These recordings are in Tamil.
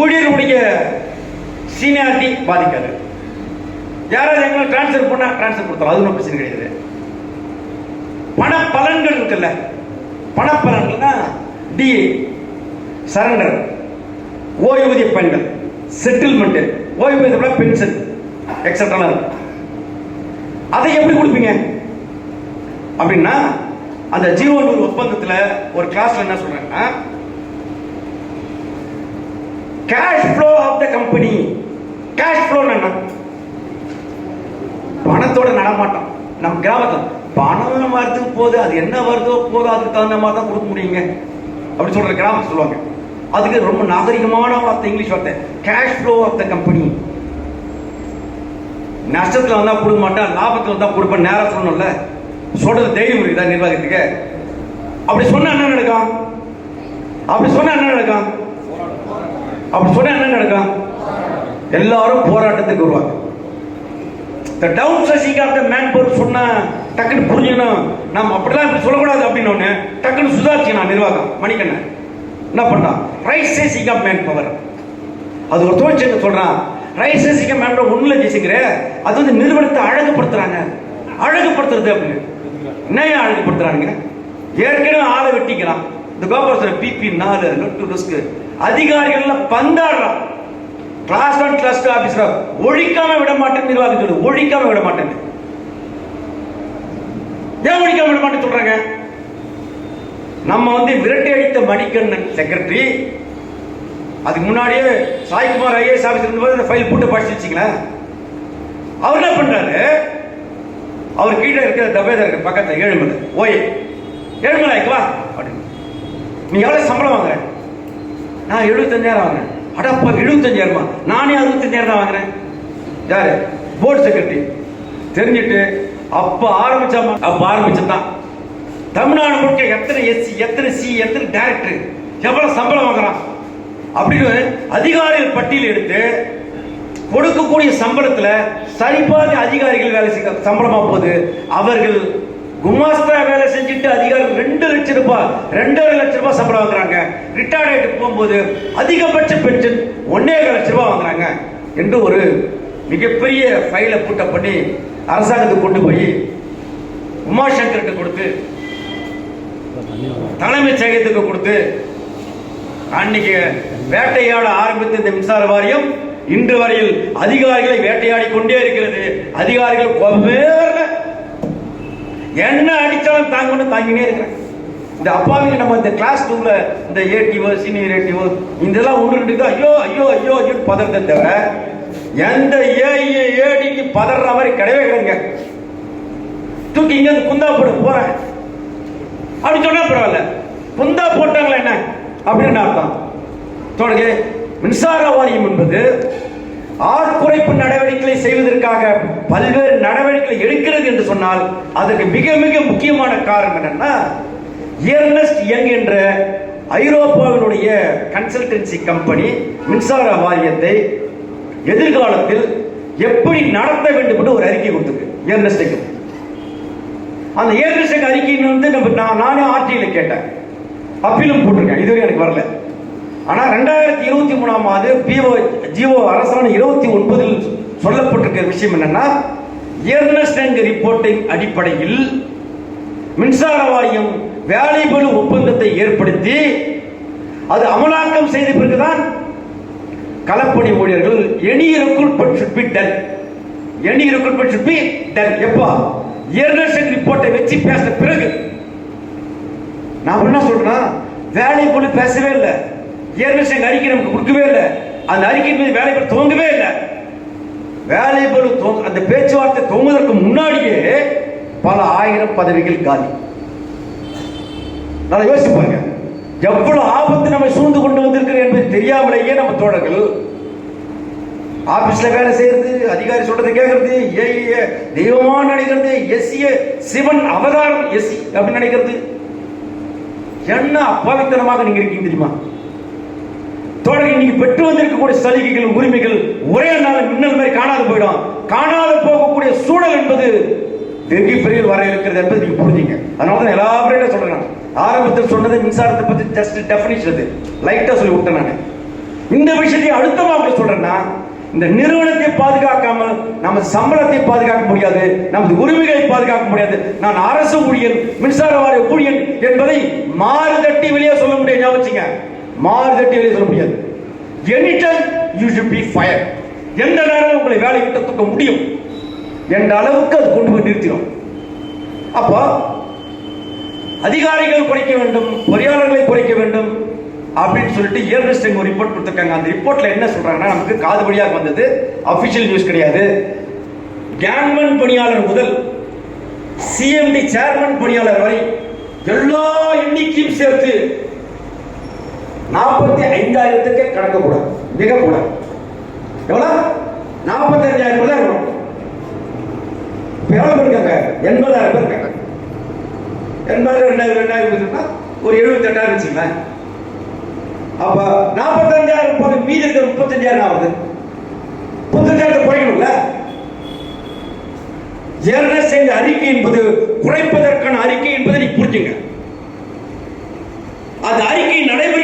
ஊழியர்களுடைய சீனியாரிட்டி பாதிக்காது. யாராவது எங்களை டிரான்ஸ்ஃபர் பண்ணா டிரான்ஸ்ஃபர் கொடுத்தலாம் அது ஒன்றும் பிரச்சனை கிடையாது. பண பலன்கள் இருக்குல்ல. பண பலன்கள்னா டிஏ சரண்டர் ஓய்வூதிய பயன்கள் செட்டில்மெண்ட் ஓய்வூதிய பென்ஷன் எக்ஸட்ரா அதை எப்படி கொடுப்பீங்க? அப்படின்னா அந்த ஜீவோ நூறு ஒப்பந்தத்தில் ஒரு கிளாஸ்ல என்ன சொல்றாங்கன்னா cash flow of the company cash flow என்ன? பணத்தோட நடமாட்டம். நம்ம கிராமத்தில் பணம் வருது போது அது என்ன வருதோ போதோ அதுக்கு தகுந்த மாதிரி தான் கொடுக்க முடியுங்க. அப்படி சொல்ற கிராமத்தில் சொல்லுவாங்க. அதுக்கு ரொம்ப நாகரிகமான வார்த்தை இங்கிலீஷ் வார்த்தை. Cash flow of the company நஷ்டத்தில் வந்தால் கொடுக்க மாட்டேன் லாபத்தில் வந்தால் கொடுப்பேன் நேரம் சொல்லணும்ல. சொல்றது தைரியம் இருக்குதா நிர்வாகத்துக்கு. அப்படி சொன்னா என்ன நடக்கும்? அப்படி சொன்னா என்ன நடக்கும்? அப்படி சொன்னா என்ன நடக்கும்? எல்லாரும் போராட்டத்துக்கு வருவாங்க. இந்த downsizing of the manpower சொன்னா டக்குன்னு புரிஞ்சுக்கணும். நம்ம அப்படிலாம் இப்படி சொல்லக்கூடாது அப்படின்னு ஒன்று டக்குன்னு சுதாரிச்சுக்கணும் நிர்வாகம். மணிக்கண்ணன் என்ன பண்ணான்? Rightsizing of manpower அது ஒரு தொழிற்சங்க சொல்றான். Rightsizing of manpower ஒண்ணுல ஜெயிச்சுக்கிற அது வந்து நிறுவனத்தை அழகுபடுத்துறாங்க. அழகுபடுத்துறது அப்படின்னு. என்ன அழகுபடுத்துறானுங்க? ஏற்கனவே ஆளை வெட்டிக்கிறான். இந்த கோபாலசுர பிபி நாலு லொட்டு லுஸ்க்கு அதிகாரிகள்லாம் பந்தாடுறான். கிளாஸ் ஒன் ஆபீசர் ஒழிக்காம விட மாட்டேன் நிர்வாகத்தோடு ஒழிக்காம விட மாட்டேன் ஏன் ஒழிக்காம விட மாட்டேன்னு சொல்றாங்க? நம்ம வந்து விரட்டி அடித்த மணிக்கண்ணன் செக்ரட்டரி அதுக்கு முன்னாடியே சாய்குமார் ஐஏஎஸ் ஆபீசர் இருந்தபோது அந்த ஃபைல் போட்டு படிச்சு வச்சிங்களேன் அவர் என்ன பண்றாரு? அவர் கீழே இருக்கிற தபேதர் இருக்கு பக்கத்தில் ஏழுமலை ஓய் ஏழுமலை வா அப்படின்னு. நீ எவ்வளவு சம்பளம் வாங்குற? நான் எழுபத்தஞ்சாயிரம் வாங்குறேன். அடப்பா எழுபத்தஞ்சாயிரமா நானே அறுபத்தஞ்சாயிரம் தான் வாங்குறேன். யாரு? போர்டு செக்ரட்டரி தெரிஞ்சுட்டு அப்போ ஆரம்பிச்சா அப்போ ஆரம்பிச்சதான் தமிழ்நாடு முழுக்க எத்தனை எஸ்சி எத்தனை சி எத்தனை டேரக்டர் எவ்வளோ சம்பளம் வாங்குறான்? அப்படின்னு அதிகாரிகள் பட்டியல் எடுத்து கொடுக்கக்கூடிய சம்பளத்தில் சரிபாதி அதிகாரிகள் வேலை செய்ய சம்பளமாக போகுது. அவர்கள் குமாஸ்தா வேலை செஞ்சுட்டு அதிகாரம் ரெண்டு லட்சம் ரூபாய் ரெண்டரை லட்சம் ரூபாய் சம்பளம் வாங்குறாங்க. ரிட்டையர்ட் போகும்போது அதிகபட்ச பென்ஷன் ஒன்னே லட்சம் ரூபாய் வாங்குறாங்க. என்று ஒரு மிகப்பெரிய ஃபைலை கூட்ட பண்ணி அரசாங்கத்துக்கு கொண்டு போய் உமாசங்கர்கிட்ட கொடுத்து தலைமைச் செயலகத்துக்கு கொடுத்து அன்னைக்கு வேட்டையாட ஆரம்பித்த இந்த மின்சார வாரியம் இன்று வரையில் அதிகாரிகளை வேட்டையாடி கொண்டே இருக்கிறது. அதிகாரிகள் கொவ்வேறல என்ன அடித்தாலும் தாங்கன்னு தாங்கினே இருக்கிறேன். இந்த அப்பாவிங்க நம்ம இந்த கிளாஸ் டூல இந்த ஏடிஓ சீனியர் ஏடிஓ இதெல்லாம் ஒன்று ரெண்டு ஐயோ ஐயோ ஐயோ ஐயோ பதறத தவிர எந்த ஏஐ ஏடிக்கு பதற மாதிரி கிடையவே கிடையாதுங்க. தூக்கி இங்க குந்தா போட போறேன். அப்படி சொன்னா பரவாயில்ல. குந்தா போட்டாங்களா என்ன? அப்படின்னு அர்த்தம். தொடர்ந்து மின்சார வாரியம் என்பது ஆட்குறைப்பு நடவடிக்கைகளை செய்வதற்காக பல்வேறு நடவடிக்கைகளை எடுக்கிறது என்று சொன்னால் அதற்கு மிக மிக முக்கியமான காரணம் என்னன்னா எர்னஸ்ட் யங் என்ற ஐரோப்பாவினுடைய கன்சல்டன்சி கம்பெனி மின்சார வாரியத்தை எதிர்காலத்தில் எப்படி நடத்த வேண்டும் என்று ஒரு அறிக்கை கொடுத்துருக்கு எர்னஸ்ட் அந்த ஏர்னஸ்டுக்கு அறிக்கைன்னு வந்து நம்ம நான் நானே ஆர்டியில் கேட்டேன். அப்பீலும் போட்டிருக்கேன். இதுவரை எனக்கு வரல. ஆனா ரெண்டாயிரத்தி இருபத்தி மூணாம் ஆண்டு பிஓ ஜிஓ அரசாணை இருபத்தி ஒன்பதில் சொல்லப்பட்டிருக்கிற விஷயம் என்னன்னா எர்னஸ்ட் ரிப்போர்ட்டின் அடிப்படையில் மின்சார வாரியம் வேலைபளு ஒப்பந்தத்தை ஏற்படுத்தி அது அமலாக்கம் செய்த பிறகுதான் களப்பணி ஊழியர்கள் any recruitment should be done. Any recruitment should be done. எப்போ? எர்னஸ்ட் ரிப்போர்ட்டை வச்சு பேசின பிறகு நான் என்ன சொல்றேன்னா வேலை போல பேசவே இல்லை. ஏற்கனவே அறிக்கை நமக்கு கொடுக்கவே இல்லை. அந்த அறிக்கை மீது வேலை பெற துவங்கவே இல்லை. வேலை போல அந்த பேச்சுவார்த்தை துவங்குவதற்கு முன்னாடியே பல ஆயிரம் பதவிகள் காலி. நல்லா யோசிச்சு பாருங்க. எவ்வளவு ஆபத்து நம்மை சூழ்ந்து கொண்டு வந்திருக்கிறோம் என்பது தெரியாமலேயே நம்ம தோழர்கள் ஆபீஸ்ல வேலை செய்யறது அதிகாரி சொல்றது கேட்கறது ஏ தெய்வமா நினைக்கிறது எஸ்சிய சிவன் அவதாரம் எஸ்சி அப்படின்னு நினைக்கிறது. என்ன அப்பாவித்தனமாக நீங்க இருக்கீங்க தெரியுமா? தோழர்கள் இன்னைக்கு பெற்று வந்திருக்கக்கூடிய சலுகைகள் உரிமைகள் ஒரே நாள் மின்னல் மாதிரி காணாது போயிடும். காணாது போகக்கூடிய சூழல் என்பது வெகு பெரிய வர இருக்கிறது என்பது நீங்க புரிஞ்சுங்க. அதனால தான் எல்லா சொல்றேன் நான். ஆரம்பத்தில் சொன்னது மின்சாரத்தை பத்தி ஜஸ்ட் டெஃபினிஷன் அது. லைட்டா சொல்லி விட்டேன் நான். இந்த விஷயத்தை அழுத்தமா அவங்க சொல்றேன்னா இந்த நிறுவனத்தை பாதுகாக்காமல் நமது சம்பளத்தை பாதுகாக்க முடியாது நமது உரிமைகளை பாதுகாக்க முடியாது. நான் அரசு ஊழியர் மின்சார வாரிய ஊழியர் என்பதை மாறு தட்டி வெளியே சொல்ல முடியாது ஞாபகம் வச்சுங்க. மாறு தட்டி வெளியே சொல்ல முடியாது. Any time you should be fire எந்த நேரம் உங்களை வேலை விட்டு தூக்க முடியும். என்ற அளவுக்கு அது கொண்டு போய் நிறுத்திடும். அப்போ அதிகாரிகள் குறைக்க வேண்டும் பொறியாளர்களை குறைக்க வேண்டும் அப்படின்னு சொல்லிட்டு ஏர்னஸ்ட் ஒரு ரிப்போர்ட் கொடுத்துருக்காங்க. அந்த ரிப்போர்ட்ல என்ன சொல்றாங்கன்னா நமக்கு காது வழியாக வந்தது அபிஷியல் நியூஸ் கிடையாது. கேங்மன் பணியாளர் முதல் சிஎம்டி சேர்மன் பணியாளர் வரை எல்லா எண்ணிக்கையும் சேர்த்து நாற்பத்தி ஐந்தாயிரத்துக்கே கடக்கக்கூடாது. மிக கூடாது எவ்வளவு நாற்பத்தி அஞ்சாயிரம் தான் இருக்கணும் இருக்காங்க. எண்பதாயிரம் பேர் இருக்காங்க. எண்பதாயிரம் ரெண்டாயிரம் ரெண்டாயிரம் இருக்குன்னா ஒரு எழுபத்தி எட்டாயிரம் வச்சுக்கலாம் அப்ப நாற்பத்தஞ்சாயிரம் போது மீதி இருக்கிற முப்பத்தஞ்சாயிரம் ஆகுது. முப்பத்தஞ்சாயிரத்தை குறைக்கணும்ல? ஏற்கனவே செய்த அறிக்கை என்பது குறைப்பதற்கான அறிக்கை என்பதை நீ புரிஞ்சுங்க. அது அறிக்கை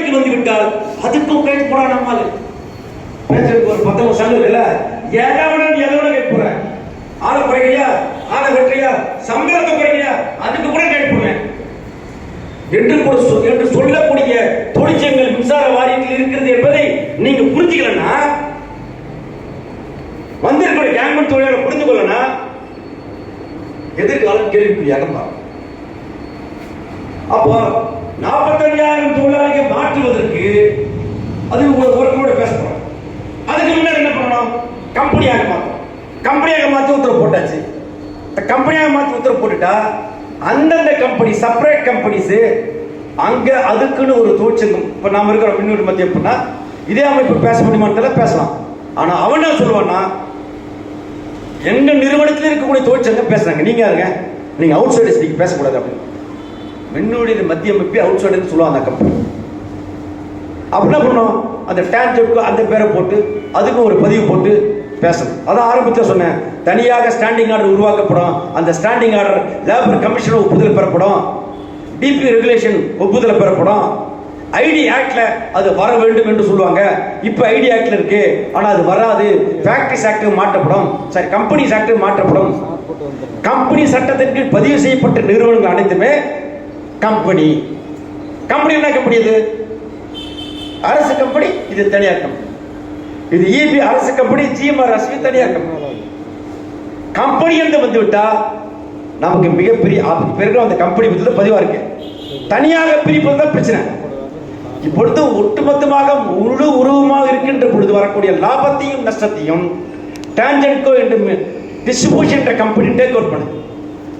நடைமுறைக்கு வந்து விட்டால் அதுக்கும் கேட்டு போறா நம்மால பேசுறதுக்கு ஒரு பத்து வருஷம் இல்ல ஏதாவது நீ எதவன கேட்க போற. ஆளை குறைக்கிறியா? ஆளை வெட்டுறியா? சம்பளத்தை குறைக்கிறியா? அதுக்கு கூட கேட்டு போறேன். என்று கூட என்று சொல்லக்கூடிய தொழிற்சங்கள் மின்சார வாரியத்தில் இருக்கிறது என்பதை நீங்க புரிஞ்சுக்கலன்னா வந்திருக்கிற கேங்மன் தொழிலாளர் புரிந்து கொள்ளனா எதிர்காலம் கேள்விக்குறியாக மாறும் அப்போ நாற்பத்தஞ்சாயிரம் தொழிலாளிகள் மாற்றுவதற்கு அது ஒரு ஒருத்தரோட பேச அதுக்கு முன்னாடி என்ன பண்ணணும்? கம்பெனியாக மாற்றணும். கம்பெனியாக மாற்றி உத்தரவு போட்டாச்சு. இந்த கம்பெனியாக மாற்றி உத்தரவு போட்டுட்டா அந்தந்த கம்பெனி செப்பரேட் கம்பெனிஸ் அங்க அதுக்குன்னு ஒரு தொழிற்சங்கம். இப்போ நாம இருக்கிற மின்னூறு மத்திய எப்படின்னா இதே அமைப்பு பேச முடியுமான்னு பேசலாம். ஆனா அவன் என்ன சொல்லுவான்னா எங்க நிறுவனத்தில் இருக்கக்கூடிய தொழிற்சங்கம் பேசுறாங்க. நீங்க யாருங்க? நீங்க அவுட் சைடர்ஸ் நீங்கள் பேசக்கூடாது அப்படின்னு. மின்னுடைய மத்திய அமைப்பே அவுட் சைடர்ஸ் சொல்லுவாங்க அந்த கம்பெனி அப்ப என்ன பண்ணோம்? அந்த டேஞ்சப்க்கு அந்த பேரை போட்டு அதுக்கு ஒரு பதிவு போட்டு பேசணும். அதான் ஆரம்பத்துல சொன்னேன். தனியாக ஸ்டாண்டிங் ஆர்டர் உருவாக்கப்படும். அந்த ஸ்டாண்டிங் ஆர்டர் லேபர் கமிஷன் ஒப்புதல் பெறப்படும். டிபி ரெகுலேஷன் ஒப்புதல் பெறப்படும். ஐடி ஆக்ட்ல அது வர வேண்டும் என்று சொல்லுவாங்க. இப்போ ஐடி ஆக்ட்ல இருக்கு. ஆனா அது வராது. ஃபேக்டரிஸ் ஆக்ட் மாற்றப்படும். சரி கம்பெனிஸ் ஆக்ட் மாற்றப்படும். கம்பெனி சட்டத்தின் கீழ் பதிவு செய்யப்பட்ட நிறுவனங்கள் அனைத்துமே கம்பெனி. கம்பெனி என்ன கம்பெனி இது? அரசு கம்பெனி இது தனியார் கம்பெனி. இது இபி அரசு கம்பெனி ஜிஎம்ஆர் அஸ்வி தனியார் கம்பெனி. கம்பெனி என்று வந்து விட்டா நமக்கு மிகப்பெரிய ஆபத்து. பிறகு அந்த கம்பெனி பத்தி பதிவா இருக்கு. தனியாக பிரிப்பது தான் பிரச்சனை. இப்பொழுது ஒட்டுமொத்தமாக முழு உருவமாக இருக்கின்ற பொழுது வரக்கூடிய லாபத்தையும் நஷ்டத்தையும் டான்ஜென்கோ என்று டிஸ்ட்ரிபியூஷன் கம்பெனி டேக் அவுட் பண்ணுது.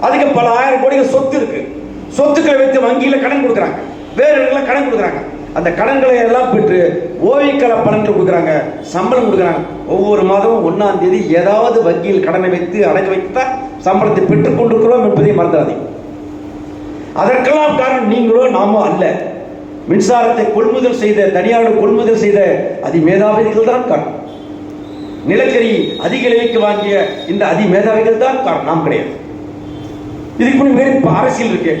அதுக்கு பல ஆயிரம் கோடிகள் சொத்து இருக்குது சொத்துக்களை வைத்து வங்கியில் கடன் கொடுக்குறாங்க. வேற இடத்துல கடன் கொடுக்குறாங்க. அந்த கடன்களை எல்லாம் பெற்று ஓய்வுக்கால பலன்கள் கொடுக்குறாங்க சம்பளம் கொடுக்குறாங்க. ஒவ்வொரு மாதமும் ஒன்றாம் தேதி ஏதாவது வங்கியில் கடனை வைத்து அடைக்க வைத்து தான் சம்பளத்தை பெற்றுக் கொண்டிருக்கிறோம் என்பதை மறந்துடாதீங்க. அதற்கெல்லாம் காரணம் நீங்களோ நாமோ அல்ல. மின்சாரத்தை கொள்முதல் செய்த தனியார் கொள்முதல் செய்த அதிமேதாவிகள் தான் காரணம். நிலக்கரி அதிக விலைக்கு வாங்கிய இந்த அதிமேதாவிகள் தான் காரணம். நாம் கிடையாது. இதுக்கு முன்னாடி வேறு அரசியல் இருக்கு.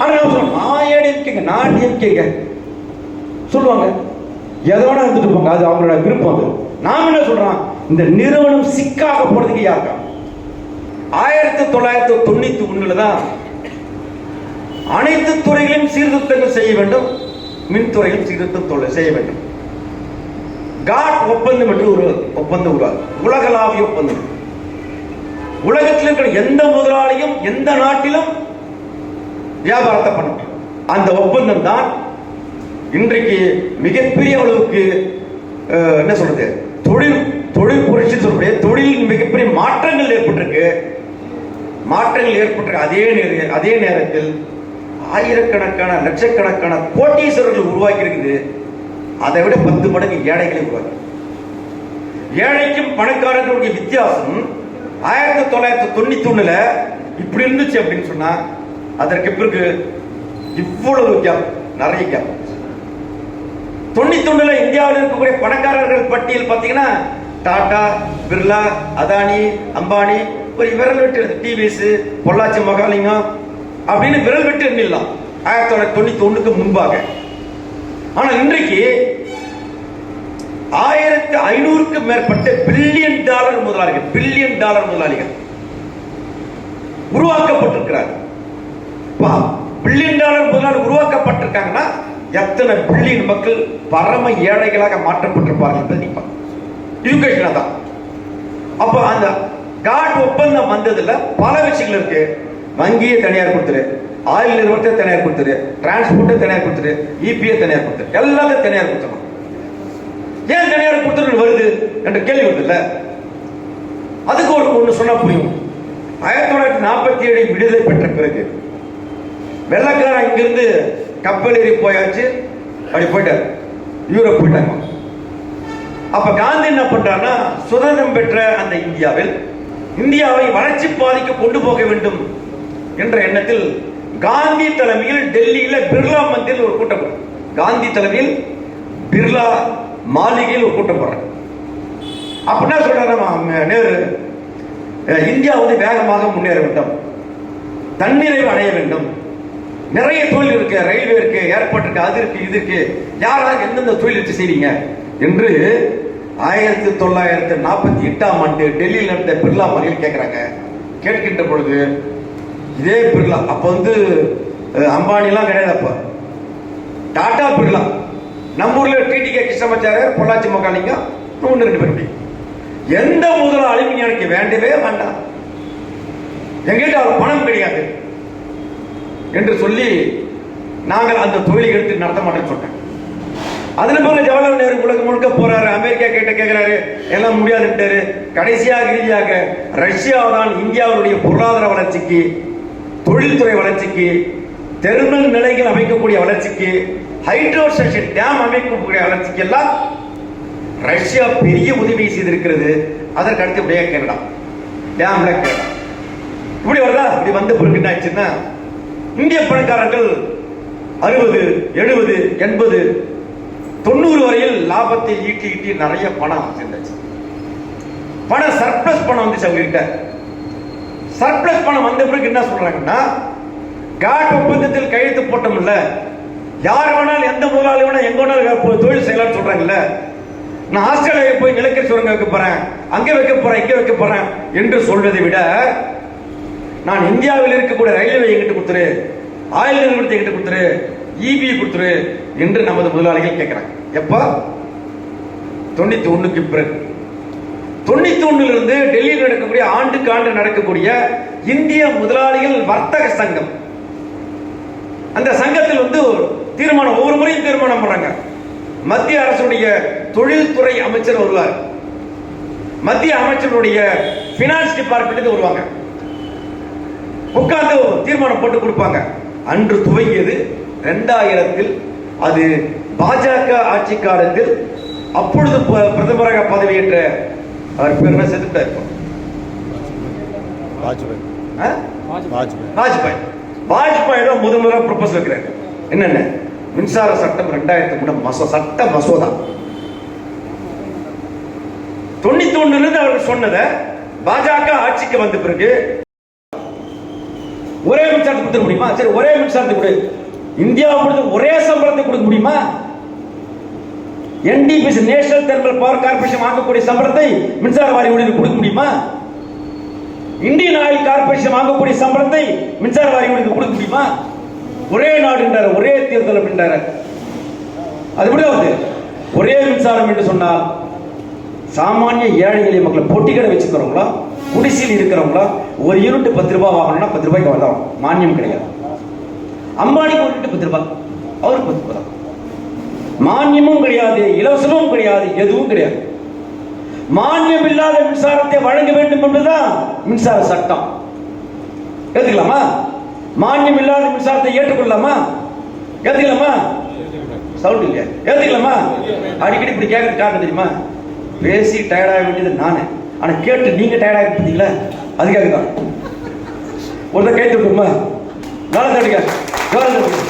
ஆனா நான் சொல்றேன் நான் ஏடிஎம்கேங்க நான் டிஎம்கேங்க சொல்லுவாங்க. எதை வேணா இருந்துட்டு போங்க அது அவங்களோட விருப்பம் அது. நாம் என்ன சொல்றோம்? இந்த நிறுவனம் சிக்காக போறதுக்கு யாருக்கா ஆயிரத்தி தொள்ளாயிரத்தி தொண்ணூத்தி ஒண்ணுல தான் அனைத்து துறைகளையும் சீர்திருத்தங்கள் செய்ய வேண்டும் மின்துறையும் சீர்திருத்தம் செய்ய வேண்டும். காட் ஒப்பந்தம் என்று ஒரு ஒப்பந்தம் உருவாது உலகளாவிய ஒப்பந்தம். உலகத்தில் இருக்கிற எந்த முதலாளியும் எந்த நாட்டிலும் வியாபாரத்தை பண்ணும். அந்த ஒப்பந்தம் தான் இன்றைக்கு மிகப்பெரிய அளவுக்கு என்ன சொல்றது தொழில் தொழில் புரட்சி சொல்லக்கூடிய தொழிலில் மிகப்பெரிய மாற்றங்கள் ஏற்பட்டிருக்கு. மாற்றங்கள் ஏற்பட்டிருக்கு. அதே நேர அதே நேரத்தில் ஆயிரக்கணக்கான லட்சக்கணக்கான கோட்டீஸ்வரர்கள் உருவாக்கி இருக்குது அதை விட பத்து மடங்கு ஏழைகளை உருவாக்கி. ஏழைக்கும் பணக்காரர்களுடைய வித்தியாசம் ஆயிரத்தி தொள்ளாயிரத்தி தொண்ணூத்தி ஒண்ணுல இப்படி இருந்துச்சு அப்படின்னு சொன்னா அதற்கு பிறகு இவ்வளவு கேப் நிறைய கேப் தொண்ணூத்தி ஒண்ணுல இந்தியாவில் இருக்கக்கூடிய பணக்காரர்கள் பட்டியல் பார்த்தீங்கன்னா டாடா பிர்லா அதானி அம்பானி ஒரு விரல் விட்டு டிவிஎஸ் பொள்ளாச்சி மகாலிங்கம் அப்படின்னு விரல் வெட்டு எண்ணிடலாம். ஆயிரத்தி தொள்ளாயிரத்தி தொண்ணூத்தி ஒண்ணுக்கு முன்பாக. ஆனா இன்றைக்கு ஆயிரத்தி ஐநூறுக்கும் மேற்பட்ட பில்லியன் டாலர் முதலாளிகள் பில்லியன் டாலர் முதலாளிகள் உருவாக்கப்பட்டிருக்கிறார் பில்லியன் டாலர் முதலாளி உருவாக்கப்பட்டிருக்காங்கன்னா எத்தனை பில்லியன் மக்கள் பரம ஏழைகளாக மாற்றப்பட்டிருப்பார்கள் என்பதை எஜுகேஷனாக தான் அப்போ அந்த காட் ஒப்பந்தம் வந்ததுல பல விஷயங்கள் இருக்கு. வங்கியை தனியார் கொடுத்துரு ஆயில் நிறுவனத்தை தனியார் கொடுத்துரு டிரான்ஸ்போர்ட்டை தனியார் கொடுத்துரு இபிஐ தனியார் கொடுத்துரு எல்லாமே தனியார் கொடுத்துரும் ஏன் தனியார் கொடுத்துட்டு வருது என்ற கேள்வி வருது அதுக்கு ஒரு ஒண்ணு சொன்னா புரியும். ஆயிரத்தி தொள்ளாயிரத்தி நாற்பத்தி ஏழு விடுதலை பெற்ற பிறகு வெள்ளக்காரன் இங்கிருந்து கப்பல் ஏறி போயாச்சு. அப்படி போயிட்டார். யூரோப் போயிட்டாங்க. அப்ப காந்தி என்ன பண்றாருன்னா சுதந்திரம் பெற்ற அந்த இந்தியாவில் இந்தியாவை வளர்ச்சி பாதைக்கு கொண்டு போக வேண்டும் என்ற எண்ணத்தில் காந்தி தலைமையில் டெல்லியில பிர்லா மந்திரில் ஒரு கூட்டம் காந்தி தலைமையில் பிர்லா மாளிகையில் ஒரு கூட்டம் போடுறார் அப்படின்னா சொல்றாரு நம்ம நேரு? இந்தியா வந்து வேகமாக முன்னேற வேண்டும். தன்னிறைவு அடைய வேண்டும். நிறைய தொழில் இருக்கு. ரயில்வே இருக்கு ஏர்போர்ட் இருக்கு அது இருக்கு இது இருக்கு. யாராவது எந்தெந்த தொழில் வச்சு செய்றீங்க? என்று ஆயிரத்தி தொள்ளாயிரத்தி நாற்பத்தி எட்டாம் ஆண்டு டெல்லியில் நடந்த பிர்லா மறியல் கேட்கிறாங்க கேட்கின்ற பொழுது இதே பிர்லா அப்ப வந்து அம்பானிலாம் கிடையாது அப்ப. டாடா பிர்லா. நம்ம ஊர்ல டிடிகே கிருஷ்ணமாச்சாரியர் பொள்ளாச்சி மக்காலிங்கம் ஒன்று ரெண்டு பேர் எந்த முதலாளியும் எனக்கு வேண்டவே வேண்டாம். எங்கிட்ட அவர் பணம் கிடையாது. என்று சொல்லி நாங்கள் அந்த தொழிலை எடுத்து நடத்த மாட்டேன்னு சொன்னேன் அதுல பிறகு ஜவஹர்லால் நேரு உலகம் முழுக்க போறாரு அமெரிக்கா கிட்ட கேட்கிறாரு எல்லாம் முடியாதுன்ட்டாரு கடைசியாக இறுதியாக ரஷ்யா தான் இந்தியாவுடைய பொருளாதார வளர்ச்சிக்கு தொழில்துறை வளர்ச்சிக்கு தெர்மல் நிலைகள் அமைக்கக்கூடிய வளர்ச்சிக்கு ஹைட்ரோ ஸ்டேஷன் டேம் அமைக்கக்கூடிய வளர்ச்சிக்கு எல்லாம் ரஷ்யா பெரிய உதவி செய்திருக்கிறது. அதற்கு அடுத்தபடியாக கனடா டேம்ல கனடா இப்படி வருதா? இப்படி வந்த பிறகு என்ன ஆச்சுன்னா இந்திய பணக்காரர்கள் அறுபது எழுபது எண்பது தொண்ணூறு வரையில் லாபத்தை ஈட்டி ஈட்டி நிறைய பணம் சேர்ந்தாச்சு பணம் சர்ப்ளஸ் பணம் வந்துச்சு அவங்க கிட்ட சர்ப்ளஸ் பணம் வந்த பிறகு என்ன சொல்றாங்கன்னா காட் ஒப்பந்தத்தில் கையெழுத்து போட்டோம்ல யார் வேணாலும் எந்த முதலாளி வேணா எங்க வேணாலும் தொழில் செய்யலாம்னு சொல்றாங்கல்ல. நான் ஆஸ்திரேலியா போய் நிலக்கரி சுரங்க வைக்க போறேன். அங்கே வைக்க போறேன் இங்கே வைக்க போறேன் என்று சொல்வதை விட நான் இந்தியாவில் இருக்கக்கூடிய ரயில்வே எங்கிட்ட கொடுத்துரு ஆயில் நிறுவனத்தை எங்கிட்ட கொடுத்துரு இபி கொடுத்துரு என்று நமது முதலாளிகள் கேட்கிறாங்க. எப்போ? தொண்ணூத்தி ஒண்ணுக்கு பிறகு. தொண்ணூத்தி ஒண்ணுல இருந்து டெல்லியில் நடக்கக்கூடிய ஆண்டுக்கு ஆண்டு நடக்கக்கூடிய இந்திய முதலாளிகள் வர்த்தக சங்கம். அந்த சங்கத்தில் வந்து ஒரு தீர்மானம் ஒவ்வொரு முறையும் தீர்மானம் பண்றாங்க. மத்திய அரசுடைய தொழில்துறை அமைச்சர் வருவார். மத்திய அமைச்சருடைய பினான்ஸ் டிபார்ட்மெண்ட் வருவாங்க. உட்கார்ந்து தீர்மானம் போட்டு கொடுப்பாங்க. அன்று துவங்கியது. ரெண்டாயிரத்தில் அது பாஜக ஆட்சி காலத்தில் அப்பொழுது பிரதமராக பதவியேற்ற அவர் பேர் என்ன? செத்துட்டா இருக்கும் வாஜ்பாய்? வாஜ்பாய். வாஜ்பாய். வாஜ்பாய் தான் முதல் முதலாக ப்ரொபோஸ் வைக்கிறாங்க என்னென்ன? மின்சார சட்டம் ரெண்டாயிரத்தி மூணு மசோ சட்ட மசோதா. தொண்ணூத்தி ஒண்ணுல இருந்து அவர்கள் சொன்னதை பாஜக ஆட்சிக்கு வந்த பிறகு ஒரே மின்சாரத்தை கொடுத்துட முடியுமா? சரி ஒரே மின்சாரத்தை கொடு. இந்தியாவை கொடுத்து ஒரே சம்பளத்தை கொடுக்க முடியுமா? NTPC national thermal power corporation வாங்கக்கூடிய சம்பளத்தை மின்சார வாரிய ஊழியருக்கு கொடுக்க முடியுமா? இந்தியன் ஆயில் கார்பரேஷன் வாங்கக்கூடிய சம்பளத்தை மின்சார வாரிய ஊழியருக்கு கொடுக்க முடியுமா? ஒரே நாடுன்றார் ஒரே தேர்தல் அப்படின்றார் அது எப்படி ஒரே மின்சாரம் என்று சொன்னால் சாமானிய ஏழை எளிய மக்களை பொட்டி கடை வச்சுக்கிறவங்களா? குடிசையில் இருக்கிறவங்களா ஒரு யூனிட் பத்து ரூபாய் வாங்கணும்னா பத்து ரூபாய்க்கு வரலாம் மானியம் கிடையாது. அம்பானிக்கு ஒரு யூனிட் பத்து ரூபாய். அவருக்கு பத்து ரூபாய் மானியமும் கிடையாது இலவசமும் கிடையாது எதுவும் கிடையாது. மானியம் இல்லாத மின்சாரத்தை வழங்க வேண்டும் என்றுதான் மின்சார சட்டம். ஏத்துக்கலாமா மானியம் இல்லாத மின்சாரத்தை ஏற்றுக்கொள்ளலாமா? ஏத்துக்கலாமா சவுண்ட் இல்லையா? ஏத்துக்கலாமா அடிக்கடி இப்படி கேட்கறது காரணம் தெரியுமா? பேசி டயர்டாக வேண்டியது நானே. ஆனா கேட்டு நீங்க டயர்டாக இருப்பீங்களா? அதுக்காக தான் ஒருத்தர் கை தட்டுமா நல்லா தட்டுங்க ஜோரம் தட்டுங்க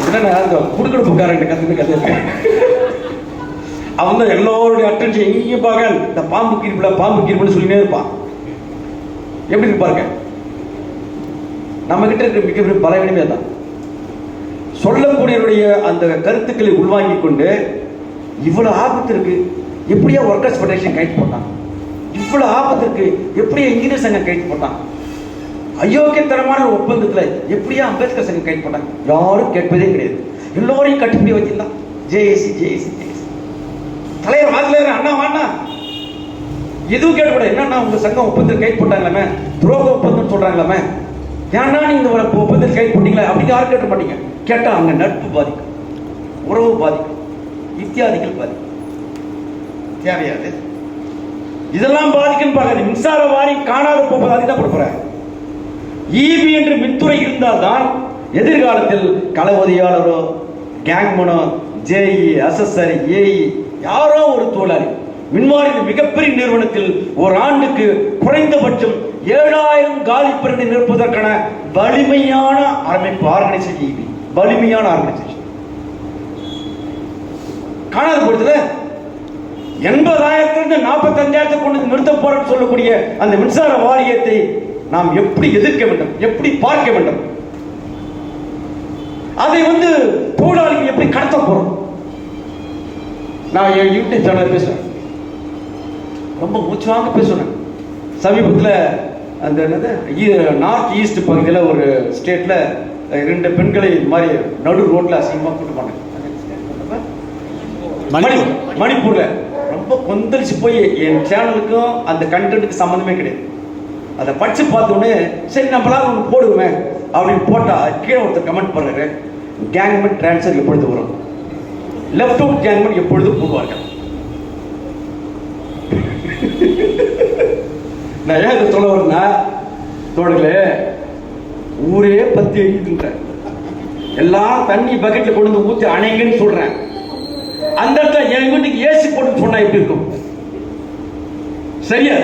என்னன்னா அந்த குடுக்கடுப்புக்காரன் கத்துட்டு கத்து அவன் தான் எல்லோருடைய அட்டென்ஷன் எங்கேயும் பார்க்க இந்த பாம்பு கீர்ப்புல பாம்பு கீர்ப்புன்னு சொல்லினே இருப்பான். எப்படி இருப்பாருங்க நம்ம கிட்ட இருக்கிற மிகப்பெரிய பலவீனமே தான் சொல்லக்கூடியவருடைய அந்த கருத்துக்களை உள்வாங்கிக் கொண்டு இவ்வளவு ஆபத்து இருக்கு. எப்படியா ஒர்க்கர்ஸ் ஃபெடரேஷன் கைது போட்டான்? இவ்வளோ ஆபத்து எப்படியா இன்ஜினியர் சங்கம் கைட்டு போட்டான்? அயோக்கியத்தனமான ஒரு ஒப்பந்தத்தில் எப்படியா அம்பேத்கர் சங்கம் கைது போட்டான்? யாரும் கேட்பதே கிடையாது. எல்லோரையும் கட்டுப்படி வச்சிடலாம். ஜேஏசி ஜேஏசி ஜேஏசி தலைவர் வாத்தியார் அண்ணா வாண்ணா எதுவும் கேட்கக்கூடாது. என்னன்னா உங்க சங்கம் ஒப்பந்தத்தில் கைது போட்டாங்களாமே? துரோக ஒப்பந்தம் சொல்றாங்களாமே? ஏன்னா நீங்க இந்த ஒப்பந்தத்தில் கைட் போட்டீங்களா? அப்படி யாரும் கேட்க மாட்டீங்க. கேட்டா அங்க நட்பு பாதிக்கும். உறவு பாதிக்கும். இத்தியாதிகள் பாதிக்கும். தேவையாது. இதெல்லாம் பாதிக்கும் பார்க்காது மின்சார வாரி காணாத போவது அதுதான் கொடுக்குறேன் ஈபி என்று மின்துறை இருந்தால்தான் எதிர்காலத்தில் களவதியாளரோ கேங்மனோ ஜேஇ அசஸ்ஆர் ஏஇ யாரோ ஒரு தொழிலாளி மின்வாரியின் மிகப்பெரிய நிறுவனத்தில் ஒரு ஆண்டுக்கு குறைந்தபட்சம் ஏழாயிரம் காலி பிறந்து நிற்பதற்கான வலிமையான அமைப்பு ஆர்கனைசேஷன் ஈபி வலிமையான ஆர்கனைசேஷன். காணாத பொழுதுல எண்பதாயிரத்திலிருந்து நாற்பத்தஞ்சாயிரத்தை கொண்டு நிறுத்த போறோம்னு சொல்லக்கூடிய அந்த மின்சார வாரியத்தை நாம் எப்படி எதிர்க்க வேண்டும்? எப்படி பார்க்க வேண்டும்? அதை வந்து தொழிலாளிகள் எப்படி கடத்த போறோம்? நான் என் யூடியூப் சேனல் பேசுறேன். ரொம்ப மூச்சுவாங்க பேசுறேன். சமீபத்தில் அந்த என்னது நார்த் ஈஸ்ட் பகுதியில் ஒரு ஸ்டேட்ல ரெண்டு பெண்களை இது மாதிரி நடு ரோட்ல அசிங்கமா கூட்டு போனாங்க. மணிப்பூர். மணி- மணிப்பூர்ல. ரொம்ப கொந்தளிச்சு போய் என் சேனலுக்கும் அந்த கண்டென்ட்டுக்கு சம்மந்தமே கிடையாது. அதை படிச்சு பார்த்தோன்னே சரி நம்மளால ஒன்று போடுவோமே அப்படின்னு போட்டா கீழே ஒருத்தர் கமெண்ட் பண்றாரு கேங்மெண்ட் டிரான்ஸ்ஃபர் எப்பொழுது வரும்? லெஃப்ட் அவுட் கேங்மெண்ட் எப்பொழுது போடுவார்கள் நான் ஏன் இதை சொல்ல வரேன்னா தோழர்களே ஊரே பத்தி எரியுதுன்ற. எல்லாம் தண்ணி பக்கெட்டில் கொண்டு வந்து ஊற்றி அணைங்கன்னு சொல்கிறேன் அந்த இடத்துல என் வீட்டுக்கு ஏசி போட்டு சொன்னா எப்படி இருக்கும்? சரியா?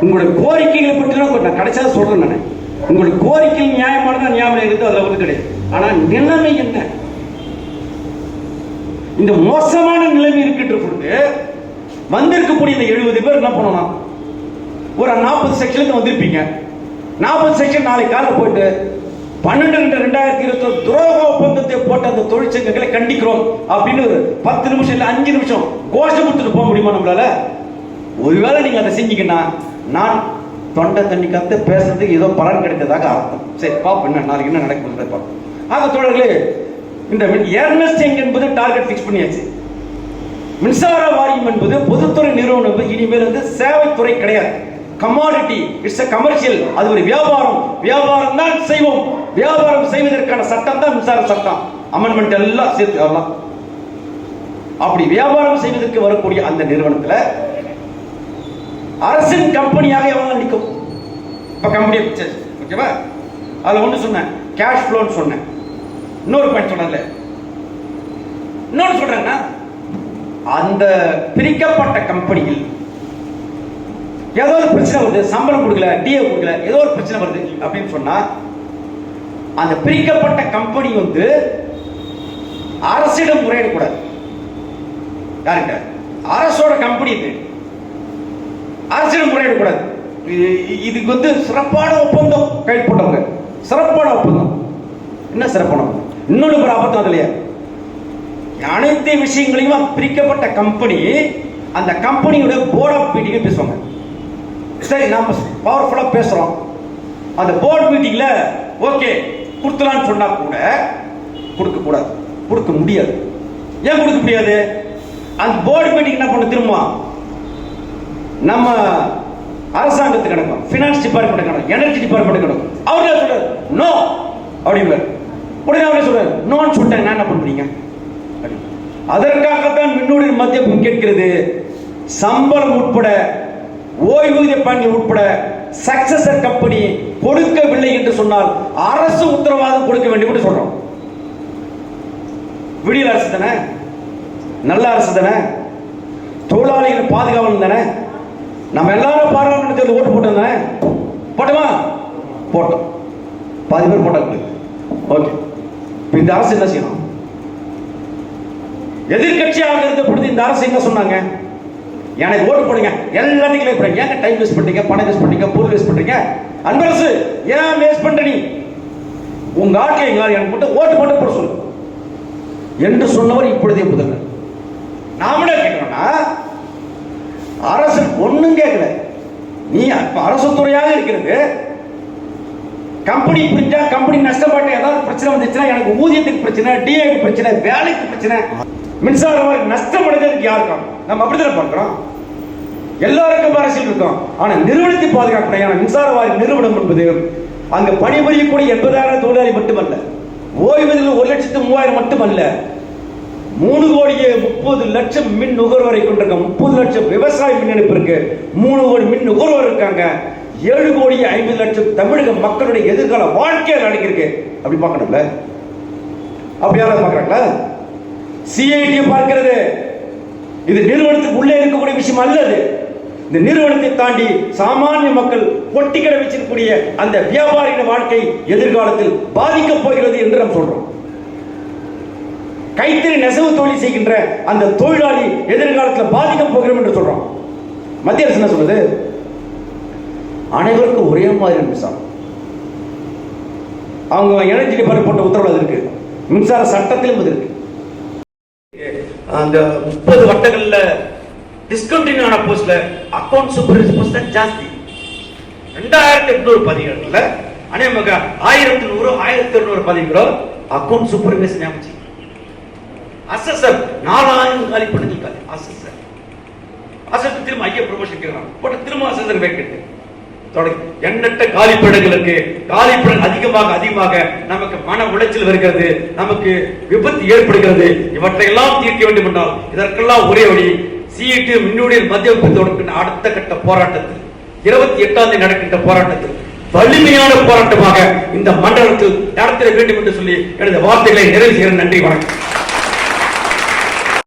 உங்களுடைய கோரிக்கைகளை பற்றி நான் கிடைச்சா சொல்றேன் நான். உங்களுடைய கோரிக்கை நியாயமானதா நியாயம் இருக்கு அதுல வந்து கிடையாது. ஆனா நிலைமை என்ன? இந்த மோசமான நிலைமை இருக்கின்ற பொழுது வந்திருக்கக்கூடிய இந்த எழுபது பேர் என்ன பண்ணணும்? ஒரு நாற்பது செக்ஷனுக்கு வந்திருப்பீங்க. நாற்பது செக்ஷன் நாளைக்கு காலையில் போயிட்டு பன்னெண்டு ரெண்டு ரெண்டாயிரத்தி இருபத்தி துரோக ஒப்பந்தத்தை போட்ட அந்த தொழிற்சங்கங்களை கண்டிக்கிறோம் அப்படின்னு ஒரு பத்து நிமிஷம் இல்ல அஞ்சு நிமிஷம் கோஷம் கொடுத்துட்டு போக முடியுமா நம்மளால? ஒருவேளை நீங்க அதை செஞ்சீங்கன்னா நான் தொண்டை தண்ணி கத்து பேசுறதுக்கு ஏதோ பலன் கிடைத்ததாக அர்த்தம். சரி பாப்போம் என்ன நாளைக்கு என்ன நடக்கும் பார்ப்போம். ஆக தோழர்களே இந்த ஏர்னஸ்ட் என்பது டார்கெட் ஃபிக்ஸ் பண்ணியாச்சு. மின்சார வாரியம் என்பது பொதுத்துறை நிறுவனம் என்பது இனிமேல் வந்து சேவைத்துறை கிடையாது. கமாடிட்டி இட்ஸ் அ கமர்ஷியல் அது ஒரு வியாபாரம். வியாபாரம் தான் செய்வோம். வியாபாரம் செய்வதற்கான சட்டம் தான் மின்சார சட்டம். அமெண்ட்மெண்ட் எல்லாம் சேர்த்து வரலாம் அப்படி வியாபாரம் செய்வதற்கு வரக்கூடிய அந்த நிறுவனத்தில் அரசின் கம்பெனியாக எவ்வளவு நிற்கும்? இப்ப கம்பெனி ஓகேவா அதுல ஒன்று சொன்னேன். கேஷ் ஃப்ளோன்னு சொன்னேன். இன்னொரு பாயிண்ட் சொன்னேன்ல. இன்னொன்று சொல்றேன்னா அந்த பிரிக்கப்பட்ட கம்பெனியில் ஏதோ ஒரு பிரச்சனை வருது சம்பளம் கொடுக்கல டிஏ கொடுக்கல ஏதோ ஒரு பிரச்சனை வருது அப்படின்னு சொன்னா அந்த பிரிக்கப்பட்ட கம்பெனி வந்து அரசிடம் முறையிடக்கூடாது. யாருங்க அரசோட கம்பெனி இது. அரசிடம் முறையிடக்கூடாது. இது- இதுக்கு வந்து சிறப்பான ஒப்பந்தம் கைப்பட்டவங்க சிறப்பான ஒப்பந்தம். என்ன சிறப்பான இன்னொன்று ஒரு அபத்தம் இல்லையா அனைத்து விஷயங்களையும் பிரிக்கப்பட்ட கம்பெனி அந்த கம்பெனியோட போர்ட் ஆஃப் மீட்டிங் பேசுவாங்க. சரி நாம பவர்ஃபுல்லாக பேசுகிறோம் அந்த போர்டு மீட்டிங்கில் ஓகே கொடுத்தலாம்னு சொன்னால் கூட கொடுக்கக்கூடாது கொடுக்க முடியாது. ஏன் கொடுக்க முடியாது? அந்த போர்டு மீட்டிங் என்ன பண்ண திரும்ப நம்ம அரசாங்கத்துக்கு கிடக்கும் ஃபினான்ஸ் டிபார்ட்மெண்ட் கிடக்கும் எனர்ஜி டிபார்ட்மெண்ட் கிடக்கும் அவரே சொல்றாரு? நோ அப்படிம்பாரு உடனே அவரே சொல்றாரு நோன்னு சொல்லிட்டாங்க என்ன பண்றீங்க அப்படி. அதற்காகத்தான் மின்னுடைய மத்திய கேட்கிறது. சம்பளம் உட்பட ஓய்வூதிய பணி உட்பட சக்சஸர் கம்பெனி கொடுக்கவில்லை என்று சொன்னால் அரசு உத்தரவாதம் கொடுக்க வேண்டும் என்று சொல்றோம். விடியல் அரசு தானே? நல்ல அரசு தானே? தொழிலாளிகள் பாதுகாவல் தானே? நம்ம எல்லாரும் பாராளுமன்றத்தில் ஓட்டு போட்டோம் தானே? போட்டோமா? போட்டோம். பாதி பேர் போட்டாங்க. ஓகே. இப்போ இந்த அரசு என்ன செய்யணும்? எதிர்கட்சியாக இருந்த பொழுது இந்த அரசு என்ன சொன்னாங்க? எனக்கு ஓட்டு போடுங்க. எல்லாத்தையும் கிளியர் பண்ணுங்க ஏங்க டைம் வேஸ்ட் பண்றீங்க? பணம் வேஸ்ட் பண்றீங்க? பொருள் வேஸ்ட் பண்றீங்க? அன்பரசு ஏன் வேஸ்ட் பண்ற நீ? உங்க ஆட்களை எங்களால் எனக்கு மட்டும் ஓட்டு போட்டு போட சொல்லு. என்று சொன்னவர் இப்பொழுதே முதல்வர். நாமளே என்ன அரசு ஒண்ணும் கேட்கல. நீ அப்ப அரசு துறையாக இருக்கிறது. கம்பெனி பிரிஞ்சா கம்பெனி நஷ்டப்பட்டு ஏதாவது பிரச்சனை வந்துச்சுன்னா எனக்கு ஊதியத்துக்கு பிரச்சனை டிஏக்கு பிரச்சனை வேலைக்கு பிரச்சனை. மின்சாரம் நஷ்டம் அடைஞ்சதுக்கு யாருக்கும் நம்ம அப்படித்தானே பார்க்கிறோம். எல்லாருக்கும் அரசியல் இருக்கும். ஆனா நிறுவனத்தை பாதுகாக்கணும் மின்சார வாரி நிறுவனம் என்பது அங்க பணிபுரியக்கூடிய எண்பதாயிரம் தொழிலாளி மட்டுமல்ல. ஓய்வதில் ஒரு லட்சத்து மூவாயிரம் மட்டுமல்ல. மூணு கோடியே முப்பது லட்சம் மின் நுகர்வோரை கொண்டிருக்க முப்பது லட்சம் விவசாய மின் இணைப்பு இருக்கு. மூணு கோடி மின் நுகர்வோர் இருக்காங்க. ஏழு கோடி ஐம்பது லட்சம் தமிழக மக்களுடைய எதிர்கால வாழ்க்கையை நடக்கிருக்கு அப்படி பார்க்கணும்ல? அப்படி யாராவது சிஐடி பார்க்கிறது. இது நிறுவனத்துக்கு உள்ளே இருக்கக்கூடிய விஷயம் அல்ல அது. இந்த நிறுவனத்தை தாண்டி சாமானிய மக்கள் பொட்டி கடை வச்சிருக்கக்கூடிய அந்த வியாபாரியின் வாழ்க்கை எதிர்காலத்தில் பாதிக்கப் போகிறது என்று நாம் சொல்றோம். கைத்தறி நெசவு தொழில் செய்கின்ற அந்த தொழிலாளி எதிர்காலத்தில் பாதிக்கப் போகிறோம் என்று சொல்றோம். மத்திய அரசு என்ன சொல்றது அனைவருக்கும் ஒரே மாதிரி மின்சாரம். அவங்க எனர்ஜி டிபார்ட்மெண்ட் போட்ட உத்தரவு அது இருக்கு. மின்சார சட்டத்திலும் அது இருக்கு. அந்த முப்பது வட்டங்கள்ல டிஸ்கண்டினியூ ஆன போஸ்ட்ல அக்கௌண்ட் சூப்பர்வைசர் போஸ்ட் தான் ஜாஸ்தி. ரெண்டாயிரத்தி எட்நூறு பதிவுகள்ல அநேகமாக ஆயிரத்தி நூறு ஆயிரத்தி இருநூறு பதிவுகளோ அக்கௌண்ட் சூப்பர்வைசர் ஞாபகம் அசஸர் நாலாயிரம் காலி பணிகள் காலி அசஸர் திரும்ப ஐயா ப்ரொமோஷன் கேட்கறான் போட்டு திரும்ப அசஸர் வேக்கெட்டு தொடங்கி. எண்ணற்ற காலிப்படங்களுக்கு காலிப்படம் அதிகமாக அதிகமாக நமக்கு மன உளைச்சல் வருகிறது நமக்கு விபத்து ஏற்படுகிறது. இவற்றையெல்லாம் தீர்க்க வேண்டும் என்றால் இதற்கெல்லாம் ஒரே வழி சிஇடி மின்னுடைய மத்திய வகுப்பு அடுத்த கட்ட போராட்டத்தில் இருபத்தி எட்டாம் தேதி நடக்கின்ற போராட்டத்தில் வலிமையான போராட்டமாக இந்த மண்டலத்தில் நடத்திட வேண்டும் என்று சொல்லி எனது வார்த்தைகளை நிறைவு செய்கிறேன். நன்றி வணக்கம்.